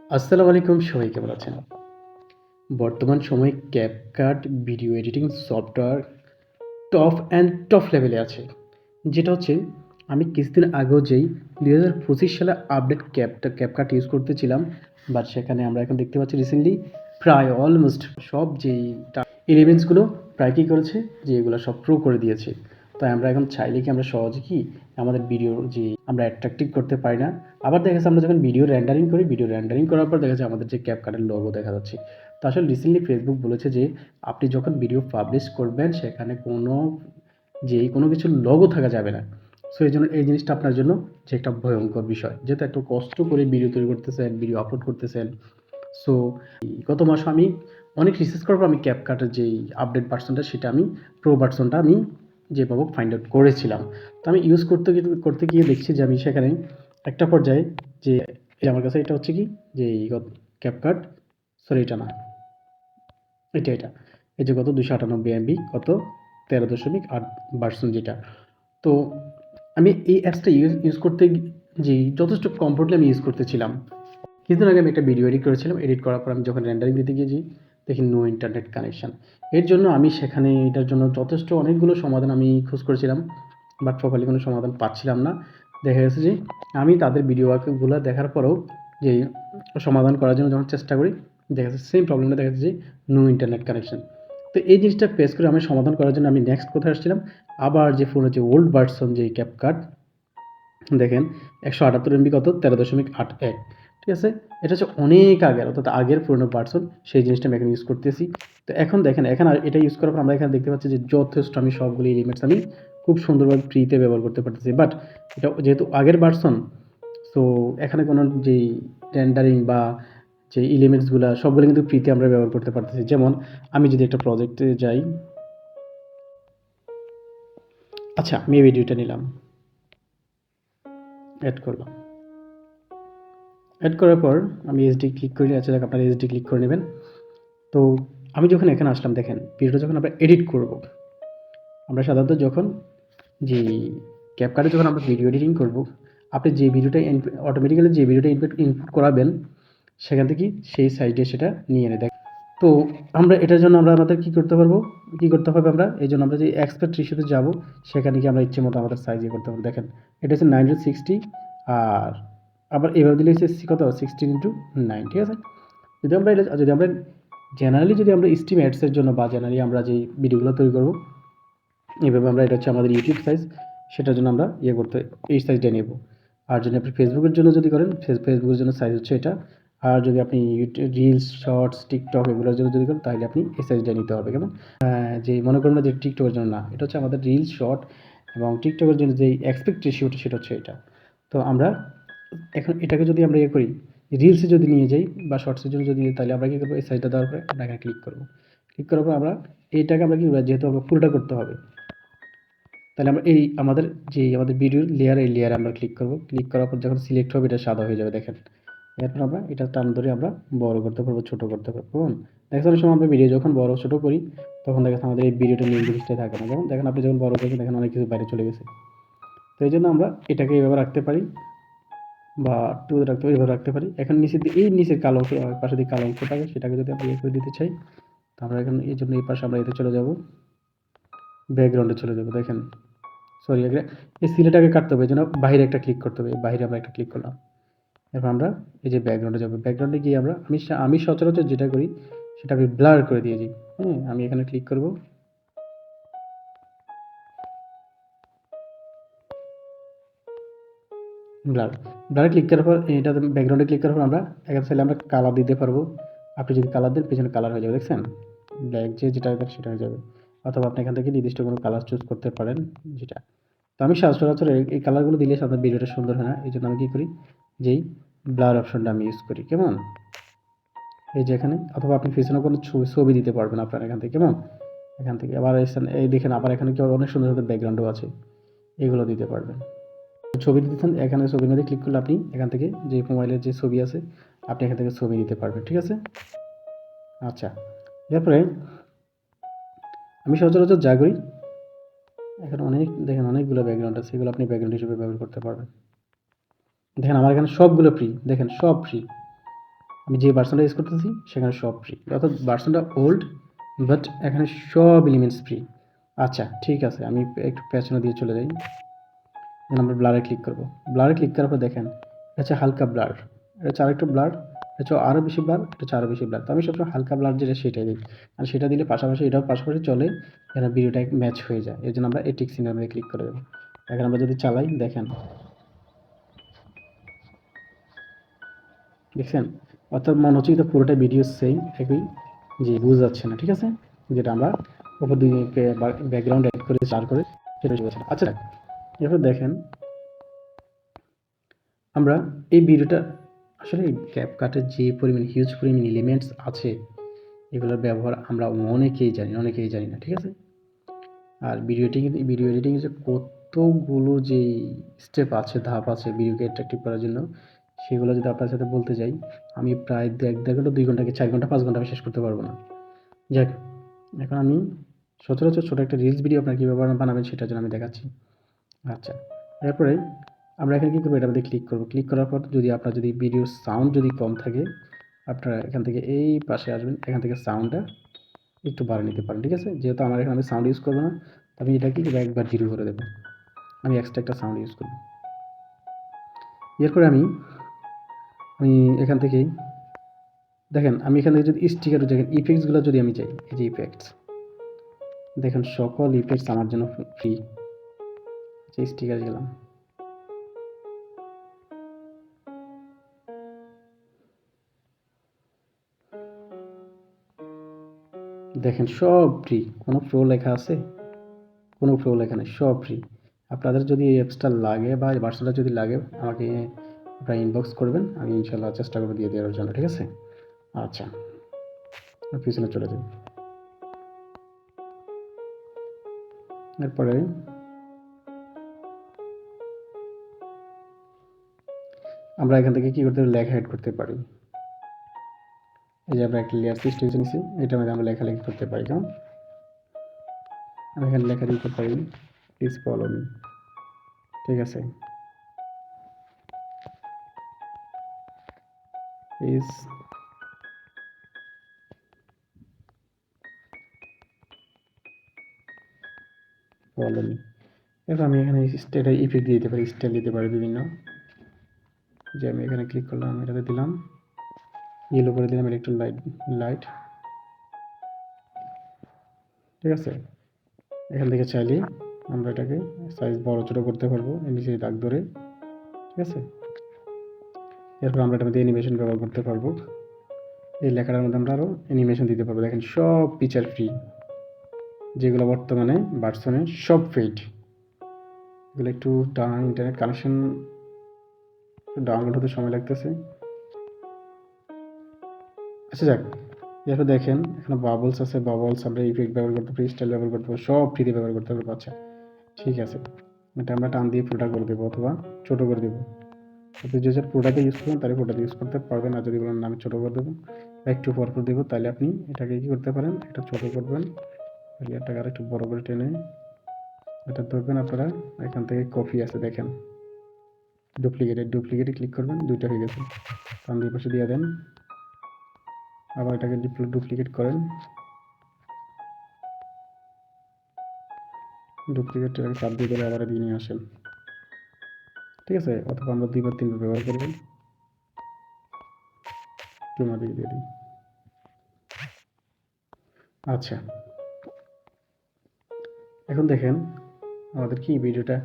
আসসালামু আলাইকুম, সবাই কেমন আছেন? বর্তমান সময়ে CapCut video editing software top and top লেভেলে আছে। যেটা হচ্ছে, আমি কিছুদিন আগেও যেই দুই হাজার পঁচিশ সালে আপডেট ক্যাপটা ক্যাপকাট ইউজ করতেছিলাম বাট সেখানে আমরা এখন দেখতে পাচ্ছি রিসেন্টলি প্রায় অলমোস্ট সব যেই এলিমেন্টসগুলো প্রায় কী করেছে? যে এগুলো সব প্রো করে দিয়েছে। তাই আমরা এখন চাইলে কি আমরা সহজে কি আমাদের ভিডিও যে আমরা অ্যাট্রাকটিভ করতে পারি না। আবার দেখা যাচ্ছে আমরা যখন ভিডিও র্যান্ডারিং করি ভিডিও র্যান্ডারিং করার পর দেখা যাচ্ছে আমাদের যে ক্যাপকাটের লোগো দেখা যাচ্ছে। তো আসলে রিসেন্টলি ফেসবুক বলেছে যে, আপনি যখন ভিডিও পাবলিশ করবেন, সেখানে কোনো যে কোনো কিছু লোগো থাকা যাবে না। সো এই জন্য এই জিনিসটা আপনার জন্য যে একটা ভয়ঙ্কর বিষয়, যেহেতু একটু কষ্ট করে ভিডিও তৈরি করতেছেন ভিডিও আপলোড করতেছেন। সো গত মাসে আমি অনেক রিসার্চ করার পর আমি ক্যাপকাটের যেই আপডেট ভার্সনটা সেটা আমি প্রো ভার্সনটা আমি যেভাবে ফাইন্ড আউট করেছিলাম। তো আমি ইউজ করতে করতে গিয়ে দেখছি যে আমি সেখানে একটা পর্যায়ে যে আমার কাছে এটা হচ্ছে কি? যে ক্যাপকাট সরি এটা না। এটা এটা। এই যে কত দুশো আটানব্বই এমবি কত তেরো দশমিক আট ভার্সন যেটা। তো আমি এই অ্যাপসটা ইউজ ইউজ করতে যে যথেষ্ট কমফোর্টলি আমি ইউজ করতেছিলাম। কিছুদিন আগে আমি একটা ভিডিও এডিট করেছিলাম। এডিট করার পর আমি যখন রেন্ডারিং দিতে গিয়েছি দেখি নো ইন্টারনেট কানেকশান এর জন্য আমি সেখানে এটার জন্য যথেষ্ট অনেকগুলো সমাধান আমি খোঁজ করেছিলাম বাট প্রপারলি কোনো সমাধান পাচ্ছিলাম না। দেখা গেছে যে আমি তাদের ভিডিও ওয়ার্কগুলো দেখার পরেও যে সমাধান করার জন্য যখন চেষ্টা করি, দেখা যাচ্ছে সেম প্রবলেমটা দেখা যাচ্ছে যে নো ইন্টারনেট কানেকশন তো এই জিনিসটা ফেস করে আমি সমাধান করার জন্য আমি নেক্সট কোথায় আসছিলাম? আবার যে ফোনের যে ওল্ড ভার্সন যে ক্যাপকাট দেখেন একশো আটাত্তর এমবি কত? তেরো দশমিক আট এক। ঠিক আছে? এটা হচ্ছে অনেক আগের, অর্থাৎ আগের পুরনো পার্সন সেই জিনিসটা আমি এখন ইউজ করতেছি। তো এখন দেখেন, এখন এটা ইউজ করার পর আমরা এখানে দেখতে পাচ্ছি যে যথেষ্ট আমি সবগুলি এলিমেন্টস আমি খুব সুন্দরভাবে ফ্রিতে ব্যবহার করতে পারতেছি। বাট এটা যেহেতু আগের পার্সন সো এখানে কোনো যেই টেন্ডারিং বা যে এলিমেন্টসগুলো সবগুলো কিন্তু ফ্রিতে আমরা ব্যবহার করতে পারতেছি। যেমন, আমি যদি একটা প্রজেক্টে যাই আচ্ছা আমি ভিডিওটা নিলাম। অ্যাড করলাম। অ্যাড করার পর আমি এসডি ক্লিক করি আচ্ছা আপনারা এসডি ক্লিক করে নেবেন। তো আমি যখন এখানে আসলাম, দেখেন ভিডিওটা যখন আমরা এডিট করব, আমরা সাধারণত যখন যে ক্যাপকার্টে যখন আমরা ভিডিও এডিটিং করব, আপনি যে ভিডিওটা অটোমেটিক্যালি যে ভিডিওটা ইনপুট ইনপুট করাবেন, সেখান থেকে সেই সাইডে সেটা নিয়ে এনে দেখ, তো আমরা এটার জন্য আমরা আমাদের কী করতে পারব? কী করতে হবে আমরা? এই জন্য আমরা যে এক্সপার্ট রিস্যুতে যাব, সেখানে গিয়ে আমরা ইচ্ছে মতো আমাদের সাইজ করতে পারব। দেখেন, এটা হচ্ছে নাইনটিন সিক্সটি আর আবার এভাবে দিলে হচ্ছে কত? সিক্সটিন ইন্টু নাইন ঠিক আছে? যদি আমরা এটা যদি আমরা জেনারেলি যদি আমরা স্টিম অ্যাডসের জন্য বা জেনারেলি আমরা যে ভিডিওগুলো তৈরি করব এইভাবে আমরা এটা হচ্ছে আমাদের ইউটিউব সাইজ সেটার জন্য আমরা ইয়ে করতে এই সাইজটা নেব। আর যদি আপনি ফেসবুকের জন্য যদি করেন ফেসবুকের জন্য সাইজ হচ্ছে এটা। আর যদি আপনি ইউটিউব রিলস শর্টস টিকটক এগুলোর জন্য যদি করেন, তাহলে আপনি এই সাইজটা নিতে হবে, কেমন? যে মনে করুন না যে টিকটকের জন্য না, এটা হচ্ছে আমাদের রিলস শর্ট এবং টিকটকের জন্য যে এক্সপেক্ট রেশিওটা সেটা হচ্ছে এটা। তো আমরা এখন এটাকে যদি আমরা ইয়ে করি রিলসে যদি নিয়ে যাই বা শর্টসের জন্য যদি তাহলে আমরা কী করব? এই সাইডটা দেওয়ার পরে এখানে ক্লিক করব। ক্লিক করার পর আমরা এইটাকে আমরা কী করব? যেহেতু আমরা ফুলটা করতে হবে, তাহলে আমরা এই আমাদের যে আমাদের ভিডিওর লেয়ার এই লেয়ারে আমরা ক্লিক করব। ক্লিক করার পর যখন সিলেক্ট হবে, এটা সাদা হয়ে যাবে, দেখেন। এরপর আমরা এটা টান ধরে আমরা বড় করতে পারব, ছোটো করতে পারব দেখেন, অনেক সময় আমরা ভিডিও যখন বড় ছোটো করি, তখন দেখেন আমাদের এই ভিডিওটা নিয়ে জিনিসটাই থাকে না। যেমন দেখেন, আপনি যখন বড় করছেন, দেখেন অনেক কিছু বাইরে চলে গেছে। তো এই জন্য আমরা এটাকে এইভাবে রাখতে পারি। বা টু রাখতে পারি রাখতে পারি। এখন নিচে এই নিচের কালো অংশ পাশে দিকে কালো থাকে সেটাকে যদি আমরা ইয়ে করে দিতে চাই, তো আমরা এখন এই জন্য এই পাশে আমরা এতে চলে যাব। ব্যাকগ্রাউন্ডে চলে যাব, দেখেন। সরি এই সিলেটাকে কাটতে হবে, এই জন্য বাইরে একটা ক্লিক করতে হবে বাইরে আমরা একটা ক্লিক করলাম। এরপর আমরা এই যে ব্যাকগ্রাউন্ডে যাব ব্যাকগ্রাউন্ডে গিয়ে আমরা, আমি আমি সচরাচর যেটা করি সেটা আমি ব্লার করে দিয়ে দিয়েছি হ্যাঁ আমি এখানে ক্লিক করব। ব্লার ব্লারে ক্লিক করার পর এটা ব্যাকগ্রাউন্ডে ক্লিক করার পর আমরা এখানে চাইলে আমরা কালার দিতে পারব। আপনি যদি কালার দেন, পেছনে কালার হয়ে যাবে, দেখছেন? ব্ল্যাক যে যেটা সেটা হয়ে যাবে। অথবা আপনি এখান থেকে নির্দিষ্ট কোনো কালার চুজ করতে পারেন, যেটা। তো আমি সচরাচর এই কালারগুলো দিলে সাধারণত ভিডিওটা সুন্দর হয় না এই জন্য আমি কী করি? যেই ব্লার অপশনটা আমি ইউজ করি, কেমন? এই যে এখানে, অথবা আপনি পিছনে কোনো ছবি দিতে পারবেন আপনার এখান থেকে, কেমন? এখান থেকে আবার এই দেখেন, আবার এখানে কি অনেক সুন্দর সুন্দর ব্যাকগ্রাউন্ডও আছে। এগুলো দিতে পারবেন। ছবি দিতেন এখানে ছবির মধ্যে ক্লিক করলে আপনি এখান থেকে যে মোবাইলের যে ছবি আছে, আপনি এখান থেকে ছবি নিতে পারবেন, ঠিক আছে? আচ্ছা এরপরে আমি সচরাচর যা করি, এখানে অনেক, দেখেন অনেকগুলো ব্যাকগ্রাউন্ড আছে, এগুলো আপনি ব্যাকগ্রাউন্ড হিসেবে ব্যবহার করতে পারবেন। দেখেন আমার এখানে সবগুলো ফ্রি দেখেন সব ফ্রি আমি যে ভার্সনটা ইউজ করতেছি, সেখানে সব ফ্রি অর্থাৎ ভার্সনটা ওল্ড বাট এখানে সব এলিমেন্টস ফ্রি আচ্ছা ঠিক আছে, আমি একটু পেছনে দিয়ে চলে যাই। দেন আমরা ব্লারে ক্লিক করব। ব্লারে ক্লিক করার পর দেখেন, এটা হচ্ছে হালকা ব্লার এটা হচ্ছে আরেকটু ব্লার এটা হচ্ছে আরও বেশি ব্লার এটা হচ্ছে আরও বেশি ব্লার তো আমি সবসময় হালকা ব্লার যেটা সেটাই দিই। আর সেটা দিলে পাশাপাশি, এটাও পাশাপাশি চলে এখানে ভিডিওটা ম্যাচ হয়ে যায়। এর জন্য আমরা এই টিক সিনেমা ক্লিক করে দেবো। এখন আমরা যদি চালাই, দেখেন। দেখছেন? অর্থাৎ মনে হচ্ছে এটা পুরোটা ভিডিও সেম একই যে বুঝ যাচ্ছে না, ঠিক আছে? যেটা আমরা উপর দিকে ব্যাকগ্রাউন্ড অ্যাড করে চার করে, সেটা আচ্ছা এরপর দেখেন, আমরা এই ভিডিওটা আসলে ক্যাপ কাটের যে পরিমাণ হিউজ পরিমাণ এলিমেন্টস আছে, এগুলোর ব্যবহার আমরা অনেকেই জানি অনেকেই জানি না, ঠিক আছে? আর ভিডিও এডিটিং ভিডিও এডিটিং যে কতগুলো যে স্টেপ আছে, ধাপ আছে ভিডিওকে অ্যাট্রাকটিভ করার জন্য, সেগুলো যদি আপনার সাথে বলতে যাই, আমি প্রায় এক দেড় ঘণ্টা, দুই ঘন্টাকে চার ঘণ্টা, পাঁচ ঘণ্টা আমি শেষ করতে পারব না। যাক, এখন আমি সচরাচর ছোটো একটা রিলস ভিডিও আপনার কীভাবে বানাবেন সেটার জন্য আমি দেখাচ্ছি। আচ্ছা এরপরে আমরা এখানে কী করব? এটা মধ্যে ক্লিক করব। ক্লিক করার পর যদি আপনার যদি ভিডিওর সাউন্ড যদি কম থাকে, আপনারা এখান থেকে এই পাশে আসবেন, এখান থেকে সাউন্ডটা একটু বাড়িয়ে নিতে পারেন, ঠিক আছে? যেহেতু আমার এখানে আমি সাউন্ড ইউজ করব না, আমি এটাকে একবার জিরো করে দেবো। আমি এক্সট্রা একটা সাউন্ড ইউজ করব। এরপরে আমি আমি এখান থেকেই দেখেন, আমি এখান থেকে যদি স্টিকার দেখেন ইফেক্টসগুলো যদি আমি চাই, এই যে ইফেক্টস দেখেন সকল ইফেক্টস আমার জন্য ফ্রি যে স্টিকার গেলাম। দেখেন, সব ফ্রি কোনো প্রো লেখা আছে? কোনো প্রো লেখা নেই, সব ফ্রি আপনাদের যদি এই অ্যাপসটা লাগে বা ভার্সনটা যদি লাগে, আমাকে আপনারা ইনবক্স করবেন, আমি ইনশাল্লাহ চেষ্টা করব দিয়ে দেওয়ার জন্য, ঠিক আছে? আচ্ছা পিছনে চলে যাই। এরপরে আমরা এখান থেকে কি করতে পারি? লেখা অ্যাড করতে পারি। এই যে আমরা একটা লেয়ার সিস্টেম নিয়েছি এটার মধ্যে আমরা লেখালেখি করতে পারি, কেমন? আমি এখানে লেখা দিতে পারি প্লিজ ফলো মি ঠিক আছে? প্লিজ ফলো মি এবার আমি এখানে স্টেটা ইফেক্ট দিতে পারি স্টাইল দিতে পারি বিভিন্ন। যে আমি এখানে ক্লিক করলাম এটাতে দিলাম। ইয়েলো করে দিলাম একটু লাইট লাইট ঠিক আছে? এখান থেকে চাইলে আমরা এটাকে সাইজ বড়, ছোটো করতে পারব, নিচে দাগ ধরে। ঠিক আছে? এরপর আমরা এটার মধ্যে অ্যানিমেশন ব্যবহার করতে পারব। এই লেখাটার মধ্যে আমরা আরও অ্যানিমেশন দিতে পারব। দেখেন, সব ফিচার ফ্রি যেগুলো বর্তমানে ভার্সনে সব ফেড এগুলো একটু ডাউন ইন্টারনেট কানেকশন ডাউনলোড হতে সময় লাগতেছে। আচ্ছা যাক, এরপর দেখেন, এখানে বাবলস আছে বাবলস আমরা ইফেক্ট ব্যবহার করতে পারি স্টাইল ব্যবহার করতে পারি, সব ফ্রিতে ব্যবহার করতে পারব। আচ্ছা ঠিক আছে। এটা আমরা টান দিয়ে পুরোটা করে দেবো অথবা ছোটো করে দেবো। আপনি যে যার প্রোডাক্টে ইউজ করবেন তাহলে প্রোডাক্ট ইউজ করতে পারবেন। আর যদি বলেন আমি ছোটো করে দেবো একটু পর করে দেবো, তাহলে আপনি এটাকে কী করতে পারেন, একটা ছোটো করবেন। এটাকে আর একটু বড় করে টেনে এটা ধরবেন আপনারা। এখান থেকে কপি আছে, দেখেন। ডুপ্লিকেটে ডুপ্লিকেটে ক্লিক করবেন, দুইটা হয়ে গেছে। কারণ দুই পাশে দিয়ে দেন। আবার এটাকে ডুপ্লিকেট করেন। ডুপ্লিকেট চাপ দিয়ে দিলে আবার দিয়ে নিয়ে আসেন। ঠিক আছে? অথবা আমরা দুইবার, তিনবার ব্যবহার করবেন দিয়ে দিয়ে দিই। আচ্ছা। এখন দেখেন আমাদের কি ভিডিওটা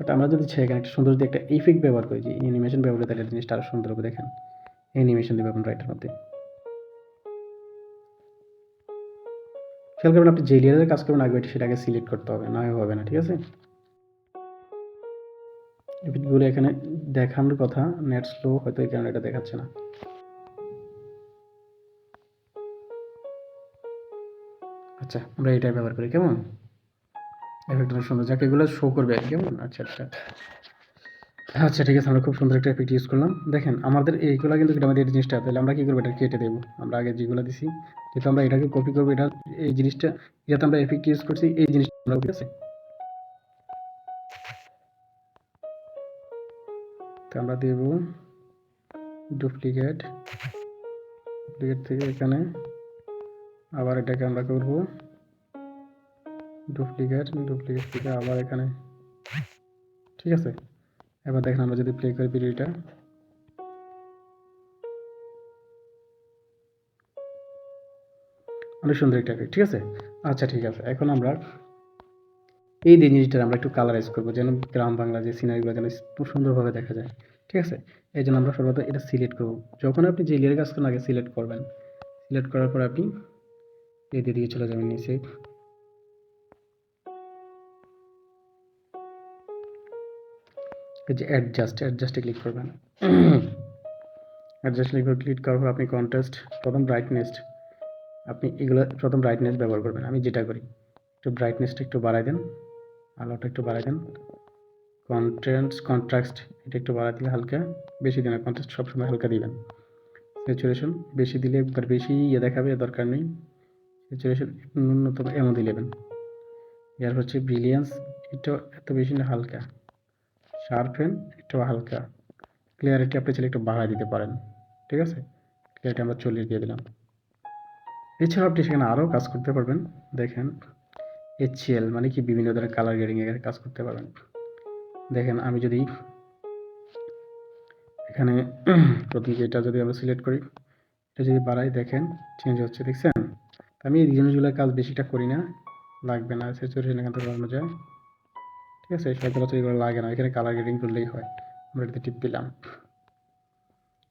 বাট আমরা যদি এখানে একটা সুন্দর যদি একটা ইফেক্ট ব্যবহার করি, যে অ্যানিমেশন ব্যবহার তাহলে জিনিসটা আরও সুন্দর হবে, দেখেন। অ্যানিমেশন দেবে আপনার রাইটার মধ্যে। খেয়াল করবেন আপনি যে লেয়ারের কাজ করবেন, আগে সেটাকে সিলেক্ট করতে হবে, না হবে না, ঠিক আছে? ইফেক্টগুলো এখানে দেখানোর কথা নেট স্লো হয়তো এই কারণে এটা দেখাচ্ছে না। আচ্ছা আমরা এটাই ব্যবহার করি, কেমন? এফেক্টটা সুন্দর। যাকে, এগুলো শো করবে কেমন? আচ্ছা আচ্ছা। আচ্ছা ঠিক আছে, আমরা খুব সুন্দর একটা এফেক্ট ইউজ করলাম। দেখেন, আমাদের এইগুলো কিন্তু আমাদের এই জিনিসটা। তাহলে আমরা কী করব? এটা কেটে দেবো। আমরা আগে যেগুলো দিছি, যেহেতু আমরা এটাকে কপি করব, এটা, এই জিনিসটা, যাতে আমরা এফেক্ট ইউজ করছি, এই জিনিসটা আমরা ঠিক আছে? আমরা দেব ডুপ্লিকেট ডুপ্লিকেট থেকে এখানে আবার এটাকে আমরা করব ডুপ্লিকেট ডুপ্লিকেট থেকে আবার এখানে। ঠিক আছে? এবার দেখেন আমরা যদি প্লে করি ভিডিওটা অনেক সুন্দর একটা ঠিক আছে? আচ্ছা ঠিক আছে। এখন আমরা এই জিনিসটা আমরা একটু কালারাইজ করব, যেন গ্রাম বাংলা যে সিনারিগুলো যেন খুব সুন্দরভাবে দেখা যায়। ঠিক আছে? এই জন্য আমরা সর্বদা এটা সিলেক্ট করব। যখন আপনি যে লেয়ার কাজ করেন আগে সিলেক্ট করবেন সিলেক্ট করার পর আপনি এই দিকে চলে যাবেন নিচে। এই যে অ্যাডজাস্ট অ্যাডজাস্টে ক্লিক করবেন। অ্যাডজাস্ট ক্লিক করার পর আপনি কন্ট্রাস্ট প্রথম ব্রাইটনেস আপনি এগুলো প্রথম ব্রাইটনেস ব্যবহার করবেন। আমি যেটা করি, একটু ব্রাইটনেসটা একটু বাড়াই দেন, আলোটা একটু বাড়াই দেন। কন্ট্রাস্ট কন্ট্রাস্ট এটা একটু বাড়াই দিলে হালকা, বেশি দিন কন্ট্রাস্ট সবসময় হালকা দিবেন। স্যাচুরেশন বেশি দিলে একবার বেশি ইয়ে দেখাবে, দরকার নেই। স্যাচুরেশন ন্যূনতম এমন দিলেবেন। এর হচ্ছে ব্রিলিয়ান্স এটা এত বেশি না, হালকা। শার্পেন একটু হালকা ক্লিয়ারিটি আপনি চাইলে একটু বাড়ায় দিতে পারেন, ঠিক আছে? ক্লিয়ারিটি আমরা চল্লিশ দিয়ে দিলাম। এছাড়াও আপনি সেখানে আরও কাজ করতে পারবেন, দেখেন এইচএল মানে কি বিভিন্ন ধরনের কালার গ্রেডিংয়ের কাজ করতে পারবেন। দেখেন, আমি যদি এখানে প্রথম যেটা যদি আমরা সিলেক্ট করি, এটা যদি বাড়াই, দেখেন চেঞ্জ হচ্ছে, দেখছেন? আমি এই জিনিসগুলোর কাজ বেশিটা করি না, লাগবে না স্যাচুরেশন এখান থেকে বাড়ানো যায়। ঠিক আছে সচরাচর এগুলো লাগে না, এখানে কালার গ্রেডিং করলেই হয়। আমরা এটাতে টিপ পেলাম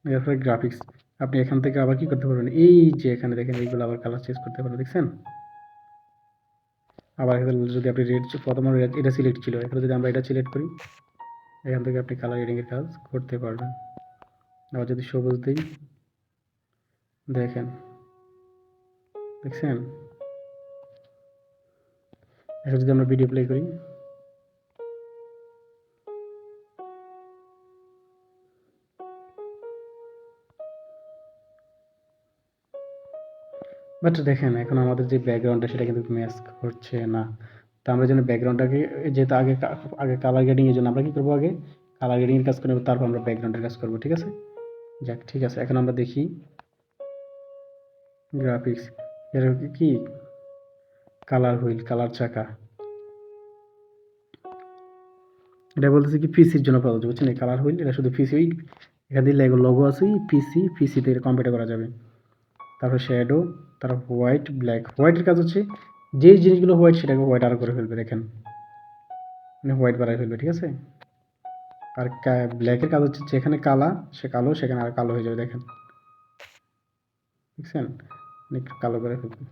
এরপরে গ্রাফিক্স আপনি এখান থেকে আবার কি করতে পারবেন? এই যে এখানে দেখেন, এইগুলো আবার কালার চেঞ্জ করতে পারবেন দেখছেন? আবার যদি আপনি রেড প্রথম এটা সিলেক্ট ছিল। এখানে যদি আমরা এটা সিলেক্ট করি, এখান থেকে আপনি কালার রেডিংয়ের কাজ করতে পারবেন। আবার যদি সবুজ দিই, দেখেন। দেখছেন? এখন যদি আমরা ভিডিও প্লে করি বাট দেখেন, এখন আমাদের যে ব্যাকগ্রাউন্ডটা সেটা কিন্তু ম্যাচ করছে না। তো আমরা যেন ব্যাকগ্রাউন্ডটাকে যেহেতু আগে আগে কালার গ্রেডিংয়ের জন্য আমরা কী করব আগে? কালার গ্রেডিংয়ের কাজ করব তারপর আমরা ব্যাকগ্রাউন্ডের কাজ করব, ঠিক আছে? যাক, ঠিক আছে, এখন আমরা দেখি। গ্রাফিক্স এর কি কালার হুইল কালার চাকা। এটা বলতেছে কি পিসির জন্য প্রযোজ্য, বুঝছেন? এই কালার হুইল এটা শুধু পিসি এখানে দিলে লোগো আছে পিসি পিসিতে কম্পিউটার করা যাবে। তারপর শ্যাডো তারপর হোয়াইট ব্ল্যাক হোয়াইটের কাজ হচ্ছে যেই জিনিসগুলো হোয়াইট সেটাকে হোয়াইট আরও করে ফেলবে, দেখেন। মানে হোয়াইট বাড়ায় ফেলবে, ঠিক আছে? আর ব্ল্যাকের কাজ হচ্ছে যেখানে কালা, সে কালো, সেখানে আর কালো হয়ে যাবে, দেখেন। দেখছেন? অনেক কালো করে ফেলবে।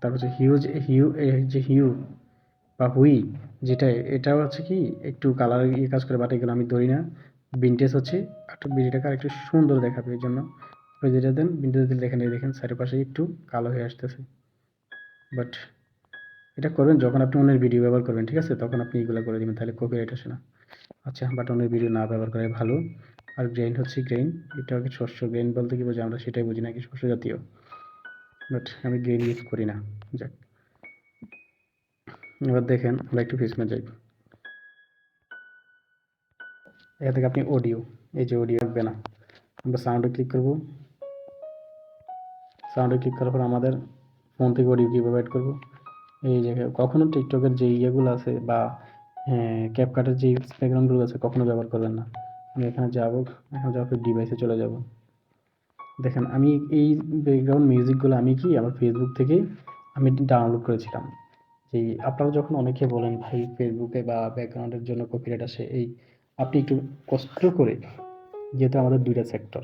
তারপর হচ্ছে হিউ যে হিউ যে হিউ বা হুই যেটা এটা হচ্ছে কি একটু কালার ইয়ে কাজ করে বাট এগুলো আমি ধরি না। ভিনটেজ হচ্ছে একটু ভিডিওটাকে আর একটু সুন্দর দেখাবে, এই জন্য। ওই যেটা দেন ভিনটেজ দিলে দেখেন, এই দেখেন, চারিপাশে একটু কালো হয়ে আসতেছে। বাট এটা করবেন যখন আপনি অন্যের ভিডিও ব্যবহার করবেন, ঠিক আছে? তখন আপনি এগুলো করে দেবেন, তাহলে কপিরাইট আসে না। আচ্ছা বাট অন্যের ভিডিও না ব্যবহার করাই ভালো। আর গ্রেইন হচ্ছে গ্রেইন এটা কি শস্য গ্রেইন বলতে কি বোঝে আমরা সেটাই বুঝি নাকি শস্য জাতীয়। বাট আমি গ্রেইন ইউজ করি না, যাক। এবার দেখেন, আমরা একটু ফেসমে যাই। এখান থেকে আপনি অডিও এই যে অডিও রাখবে না। আমরা সাউন্ডে ক্লিক করব। সাউন্ডে ক্লিক করার পর আমাদের ফোন থেকে অডিও কীভাবে অ্যাড করব? এই জায়গায় কখনো টিকটকের যে ইয়েগুলো আছে বা ক্যাপকাটের যে ব্যাকগ্রাউন্ডগুলো আছে কখনো ব্যবহার করবেন না। আমি এখানে যাব, এখানে যাওয়ার পর ডিভাইসে চলে যাব। দেখেন, আমি এই ব্যাকগ্রাউন্ড মিউজিকগুলো আমি কি আমার ফেসবুক থেকে আমি ডাউনলোড করেছিলাম। যে আপনারা যখন অনেকে বলেন, ভাই ফেসবুকে বা ব্যাকগ্রাউন্ডের জন্য কপিরাইট আসে, এই আপনি একটু কষ্ট করে, যেহেতু আমাদের দুইটা সেক্টর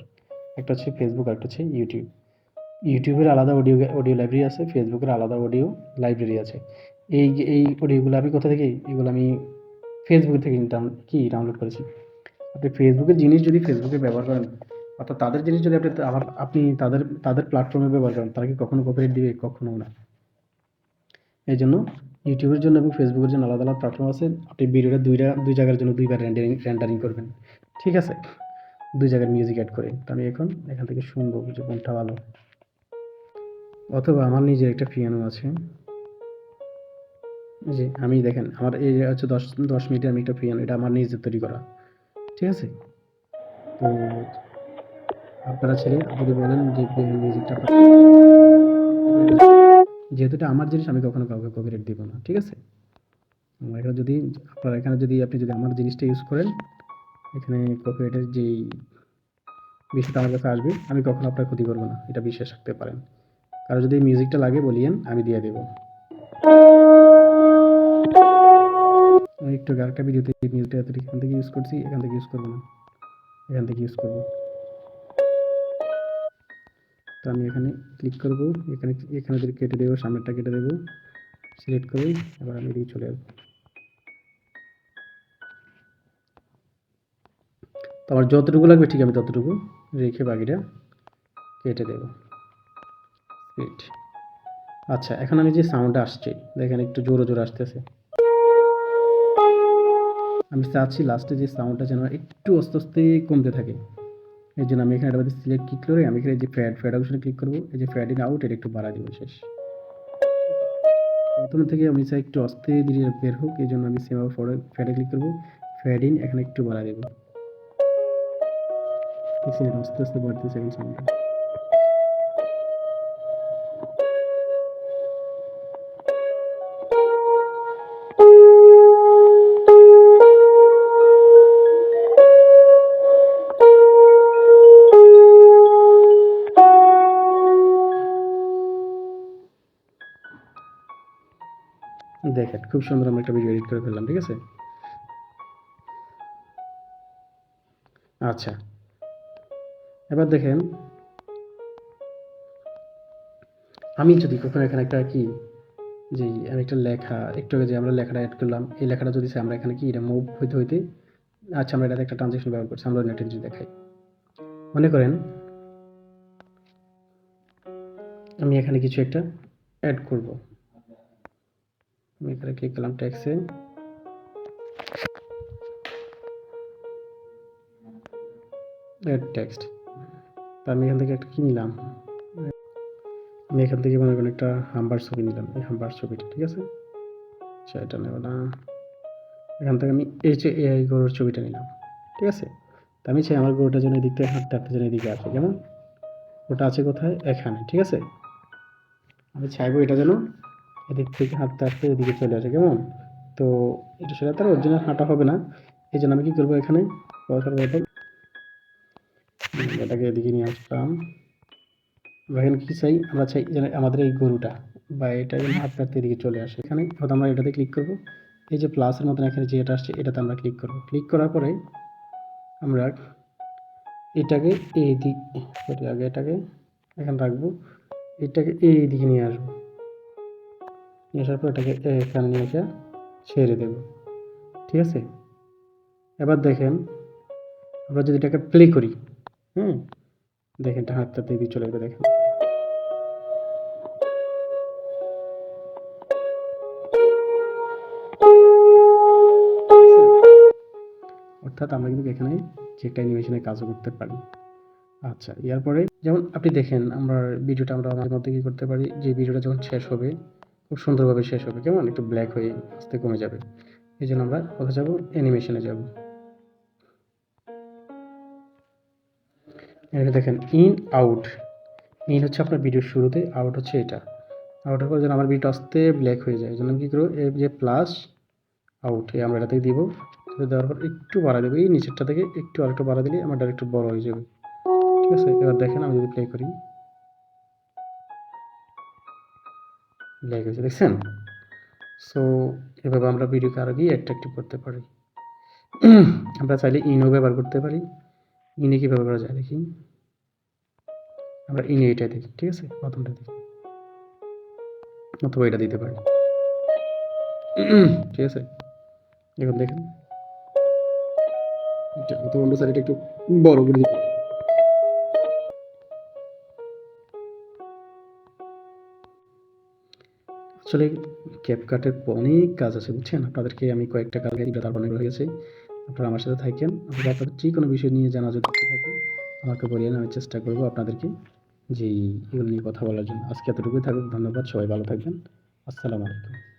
একটা হচ্ছে ফেসবুক আর একটা হচ্ছে ইউটিউব ইউটিউবের আলাদা অডিও অডিও লাইব্রেরি আছে, ফেসবুকের আলাদা অডিও লাইব্রেরি আছে। এই এই অডিওগুলো আমি কোথা থেকে, এগুলো আমি ফেসবুক থেকে কি ডাউনলোড করেছি? আপনি ফেসবুকের জিনিস যদি ফেসবুকে ব্যবহার করেন, অর্থাৎ তাদের জিনিস যদি আপনি আবার আপনি তাদের তাদের প্ল্যাটফর্মে ব্যবহার করেন, তারা কি কখনো কপিরাইট দিবে? কখনো না। এই জন্য ইউটিউবের জন্য এবং ফেসবুকের জন্য আলাদা আলাদা প্ল্যাটফর্ম আছে। আপনি ভিডিওটা দুইটা, দুই জায়গার জন্য দুইবার রেন্ডারিং রেন্ডারিং করবেন। ঠিক আছে? দুই জায়গার মিউজিক অ্যাড করে। তো আমি এখন এখান থেকে শুনব যে কোনটা ভালো। অথবা আমার নিজের একটা পিয়ানো আছে। যে আমি দেখেন, আমার এই হচ্ছে দশ দশ মিনিটের আমি একটা পিয়ানো এটা আমার নিজের তৈরি করা। ঠিক আছে? তো আপনারা ছেলে যদি বলেন যে মিউজিকটা যেহেতু এটা আমার জিনিস, আমি কখনো কাউকে কপিরাইট দিব না, ঠিক আছে? এখানে যদি, আপনার এখানে যদি আপনি যদি আমার জিনিসটা ইউজ করেন, এখানে কপিরাইটের যেই বিষয়টা আমার কাছে আসবে, আমি কখনো আপনার ক্ষতি করব না, এটা বিশ্বাস রাখতে পারেন। কারও যদি মিউজিকটা লাগে বলিয়েন, আমি দিয়ে দেবো। একটু আরেকটা ভিডিওতে মিউজিকটা এখান থেকে ইউজ করছি, এখান থেকে ইউজ করব না। এখান থেকে ইউজ করব। তো আমি এখানে ক্লিক করব, এখানে এখানে যদি কেটে দেবো, সামনেরটা কেটে দেবো সিলেক্ট করে এবার আমি এদিকে চলে আসব। তো আমার যতটুকু লাগবে, ঠিক আমি ততটুকু রেখে বাকিটা কেটে দেবো। আচ্ছা এখন আমি যে সাউন্ডটা আসছে, দেখেন একটু জোরে জোরে আসতেছে। আমি চাচ্ছি লাস্টে যে সাউন্ডটা যেন একটু আস্তে আস্তে কমতে থাকে। এই জন্য আমি এখানে এটা সিলেক্ট ক্লিক করে আমি এখানে যে ফ্যাড ফ্যাড অপশনে ক্লিক করব। এই যে ফ্যাড ইন আউট এটা একটু বাড়া দিব, শেষ। প্রথম থেকে আমি চাই একটু আস্তে ধীরে বের হোক, এই জন্য আমি সেম ফটো ফ্যাডে ক্লিক করব। ফ্যাড ইন এখানে একটু বাড়া দেবো। আস্তে আস্তে বাড়তেছে এখন সাউন্ডটা খুব সুন্দর আমরা একটা ভিডিও এডিট করে ফেললাম, ঠিক আছে? আচ্ছা। এবার দেখেন, আমি যদি কখনো এখানে একটা কি, যে আমি একটা লেখা, একটু আগে যে আমরা লেখাটা অ্যাড করলাম, এই লেখাটা যদি আমরা এখানে কি, এটা মুভ হইতে হইতে আচ্ছা আমরা এটাতে একটা ট্রানজেকশন ব্যবহার করছি, আমরা নেটে যদি দেখাই। মনে করেন, আমি এখানে কিছু একটা অ্যাড করব। আমি এখানে ক্লিক করলাম? ট্যাক্সে অ্যাড টেক্সট তা আমি এখান থেকে একটা কি নিলাম? আমি এখান থেকে মনে করেন একটা হাম্বার ছবি নিলাম। এই হাম্বার ছবিটা, ঠিক আছে? আচ্ছা এটা নেব না। এখান থেকে আমি এই যে এই গরুর ছবিটা নিলাম, ঠিক আছে? তা আমি চাই আমার গরুটা যেন এদিক থেকে হাঁটতে যেন এদিকে আসে, কেমন? ওটা আছে কোথায়? এখানে, ঠিক আছে? আমি চাইব এটা যেন এদিক থেকে হাঁটতে হাঁটতে এদিকে চলে আসে, কেমন? তো এটা সেটা তার অরিজিনাল হাঁটা হবে না। এই জন্য আমি কী করব এখানে? সর্বপ্রথম এটাকে এদিকে নিয়ে আসলাম। এখানে কী চাই? আমরা চাই যেন আমাদের এই গরুটা বা এটা যেন হাঁটতে হাঁটতে এদিকে চলে আসে। এখানে আমরা এটাতে ক্লিক করব। এই যে প্লাসের মতন এখানে যে এটা আসছে, এটাতে আমরা ক্লিক করব। ক্লিক করার পরে আমরা এটাকে এই দিক আগে এটাকে এখানে রাখব। এটাকে এই দিকে নিয়ে আসব। নিয়ে আসার পর এটাকে এখানে নিয়ে এসে ছেড়ে দেব। ঠিক আছে? এবার দেখেন, আমরা যদি এটাকে প্লে করি, হুম? দেখেন, এটা হাতটা দিয়ে চলে যাবে, দেখেন। অর্থাৎ আমরা কিন্তু এখানে চেকটা অ্যানিমেশনে কাজও করতে পারি। আচ্ছা এরপরে যেমন আপনি দেখেন, আমরা ভিডিওটা আমরা আমাদের মধ্যে কী করতে পারি? যে ভিডিওটা যখন শেষ হবে খুব সুন্দরভাবে শেষ হবে। কেমন? একটু ব্ল্যাক হয়ে আস্তে কমে যাবে। এই জন্য আমরা কোথায় যাব? অ্যানিমেশনে যাব। এখানে দেখেন ইন আউট ইন হচ্ছে আপনার ভিডিওর শুরুতে আউট হচ্ছে এটা। আউটের পর যেন আমার ভিডিওটা আস্তে ব্ল্যাক হয়ে যায়। জন্য কী করব? এই যে প্লাস আউট এই আমরা এটাতে দিব। দেওয়ার পর একটু বাড়া দেবো। এই নিচেরটা থেকে একটু আরেকটু বাড়া দিলে আমার ডাইরেক্ট বড় হয়ে যাবে। ঠিক আছে? এবার দেখেন আমি যদি প্লে করি। ব্ল্যাক হয়েছে দেখছেন? সো এভাবে আমরা ভিডিওকে আরও গিয়ে অ্যাট্রাকটিভ করতে পারি। আমরা চাইলে ইনও ব্যবহার করতে পারি। ইনে কীভাবে করা যায় দেখি? আমরা ইনে এটা দেখি, ঠিক আছে? প্রথমটা দেখি। অথবা এটা দিতে পারি। ঠিক আছে? এখন দেখেন। অথবা অন্য সাইডটা একটু বড় করে দিতে আসলে ক্যাপকাটের অনেক কাজ আছে, বুঝছেন? আপনাদেরকে আমি কয়েকটা কাজ তারপর অনেক রয়েছে আপনারা আমার সাথে থাকেন। আপনারা আপনাদের যে কোনো বিষয় নিয়ে জানা যদি থাকে আমাকে বলিয়েন, আমি চেষ্টা করব আপনাদেরকে যে এগুলো নিয়ে কথা বলার জন্য। আজকে এতটুকুই থাকুক, ধন্যবাদ, সবাই ভালো থাকবেন। আসসালামু আলাইকুম।